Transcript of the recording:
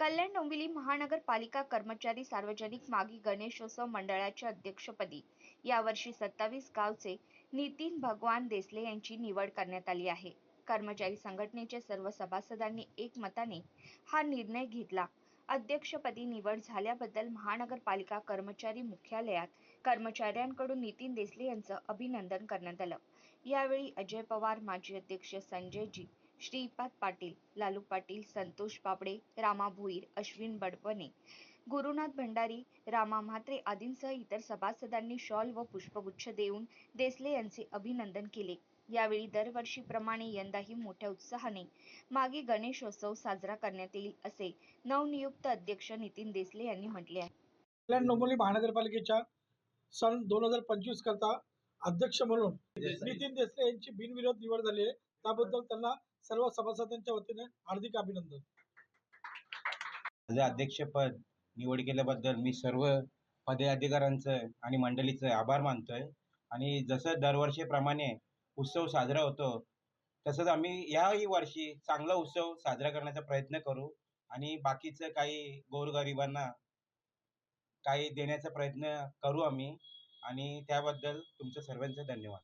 कल्याण डोंबिवली महानगरपालिका कर्मचारी सार्वजनिक मागी गणेशोत्सव मंडळाच्या अध्यक्षपदी यावर्षी सत्तावीस गावचे नितीन भगवान देसले यांची निवड करण्यात आली आहे. कर्मचारी संघटनेच्या सर्व सभासदांनी एकमताने हा निर्णय घेतला. अध्यक्षपदी निवड झाल्याबद्दल महानगरपालिका कर्मचारी मुख्यालयात कर्मचाऱ्यांकडून नितीन देसले यांचं अभिनंदन करण्यात आलं. यावेळी अजय पवार माजी अध्यक्ष संजयजी श्रीपाद पाटील लालू पाटील संतोष पापडे रामा भोईर अश्विन बडपणे गुरुनाथ भंडारी रामा म्हात्रे आदींसह इतर सभासदांनी शॉल व पुष्पगुच्छ देऊन देसले यांचे अभिनंदन केले. यावेळी दरवर्षीप्रमाणे यंदाही मोठ्या उत्साहाने मागे गणेशोत्सव साजरा करण्यात येईल असे नवनियुक्त अध्यक्ष नितीन देसले यांनी म्हटले आहे. कल्याण डोंबिवली महानगरपालिकेच्या सन दोन हजार पंचवीस करता अध्यक्ष म्हणून नितीन देसले यांची बिनविरोध निवड झाली आहे. त्याबद्दल त्यांना सर्व सभासदांच्या वतीने हार्दिक अभिनंदन. माझं अध्यक्षपद निवड केल्याबद्दल मी सर्व पदाधिकाऱ्यांचं आणि मंडळीचं आभार मानतोय. आणि जसं दरवर्षीप्रमाणे उत्सव साजरा होतो तसंच आम्ही याही वर्षी चांगला उत्सव साजरा करण्याचा प्रयत्न करू आणि बाकीचं काही गोरगरिबांना काही देण्याचा प्रयत्न करू आम्ही. आणि त्याबद्दल तुमचं सर्वांचं धन्यवाद.